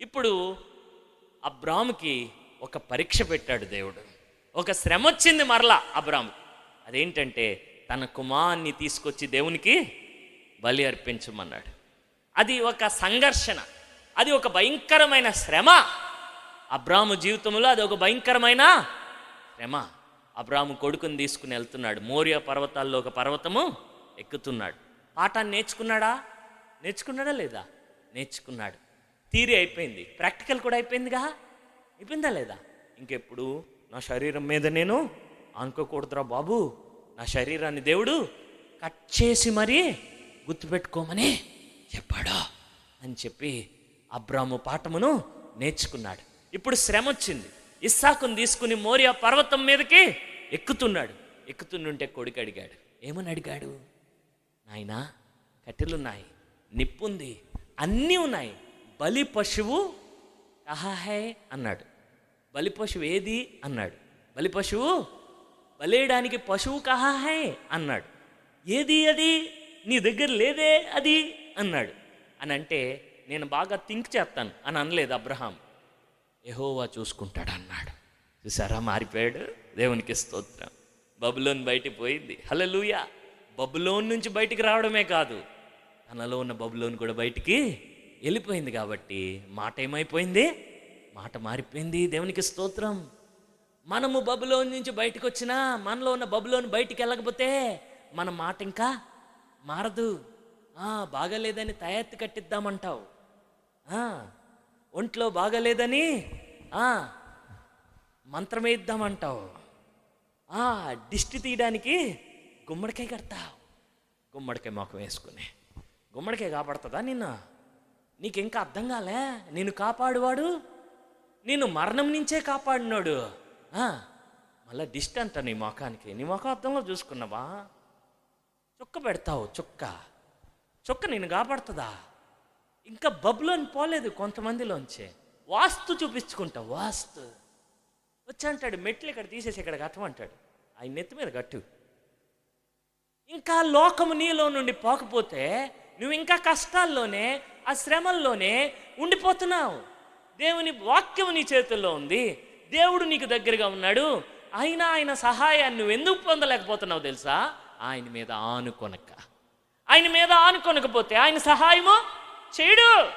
ఇప్పుడు అబ్రాముకి ఒక పరీక్ష పెట్టాడు దేవుడు. ఒక శ్రమ వచ్చింది మరలా అబ్రాము. అదేంటంటే తన కుమార్ని తీసుకొచ్చి దేవునికి బలి అర్పించమన్నాడు. అది ఒక సంఘర్షణ అది ఒక భయంకరమైన శ్రమ. అబ్రాము జీవితంలో అది ఒక భయంకరమైన శ్రమ. అబ్రాము కొడుకుని తీసుకుని వెళ్తున్నాడు. మౌర్య పర్వతాల్లో ఒక పర్వతము ఎక్కుతున్నాడు. పాఠాన్ని నేర్చుకున్నాడా? నేర్చుకున్నాడా లేదా? నేర్చుకున్నాడు. థీరీ అయిపోయింది. ప్రాక్టికల్ కూడా అయిపోయిందిగా? అయిపోయిందా లేదా? ఇంకెప్పుడు? నా శరీరం మీద నేను అనుకోకూడదురా బాబు. నా శరీరాన్ని దేవుడు కట్ చేసి మరీ గుర్తుపెట్టుకోమని చెప్పాడా అని చెప్పి అబ్రాము పాఠమును నేర్చుకున్నాడు. ఇప్పుడు శ్రమ వచ్చింది. ఇస్సాకుని తీసుకుని మోరియా పర్వతం మీదకి ఎక్కుతున్నాడు. ఎక్కుతుండుంటే కొడుకు అడిగాడు. ఏమని అడిగాడు? నాయనా కట్టెలున్నాయి. నిప్పుంది. అన్నీ ఉన్నాయి. బలి పశువు కహాహే అన్నాడు. బలి పశువు ఏది? అన్నాడు. బలి పశువు బలేయడానికి పశువు కహాహే అన్నాడు. ఏది అది? నీ దగ్గర లేదే అది? అన్నాడు. అని అంటే నేను బాగా థింక్ చేస్తాను అని అనలేదు అబ్రహాం. ఎహోవా చూసుకుంటాడు అన్నాడు. చూసారా మారిపోయాడు. దేవునికి స్తోత్రం. బబులోన్ బయటికి పోయింది. హలలుయ బబులోన్ నుంచి బయటికి రావడమే కాదు. తనలో ఉన్న బబులోన్ కూడా బయటికి వెళ్ళిపోయింది కాబట్టి మాట ఏమైపోయింది? మాట మారిపోయింది. దేవునికి స్తోత్రం. మనము బబులోని నుంచి బయటకు వచ్చినా మనలో ఉన్న బబులోని బయటికి వెళ్ళకపోతే మన మాట ఇంకా మారదు. బాగలేదని బాగాలేదని తయారు కట్టిద్దామంటావు. ఒంట్లో బాగాలేదని ఆ, మంత్రం వేద్దామంటావు ఆ, దిష్టి తీయడానికి గుమ్మడికాయ కడతావు. గుమ్మడికాయ మొఖం వేసుకుని. గుమ్మడికాయ కాపాడుతుందా నిన్న? నీకింకా అర్థం కాలే నేను కాపాడువాడు? నేను మరణం నుంచే కాపాడినాడు. మళ్ళీ మళ్ళా దిష్టి అంట నీ ముఖానికి నీ ముఖం అర్థంలో చూసుకున్నావా? చుక్క పెడతావు చుక్క. చుక్క నేను కాపాడుతుందా? ఇంకా బబులోని పోలేదు కొంతమందిలోంచి. వాస్తు చూపించుకుంటావు వాస్తు. వచ్చి అంటాడు మెట్లు ఇక్కడ తీసేసి ఇక్కడ కట్టమంటాడు. ఆయన నెత్తి మీద కట్టు. ఇంకా లోకము నీలో నుండి పోకపోతే నువ్వు ఇంకా కష్టాల్లోనే ఆ శ్రమల్లోనే ఉండిపోతున్నావు. దేవుని వాక్యం నీ చేతుల్లో ఉంది. దేవుడు నీకు దగ్గరగా ఉన్నాడు. అయినా ఆయన సహాయాన్ని నువ్వు ఎందుకు పొందలేకపోతున్నావు తెలుసా? ఆయన మీద ఆనుకొనక. ఆయన మీద ఆనుకొనకపోతే ఆయన సహాయము చేయడు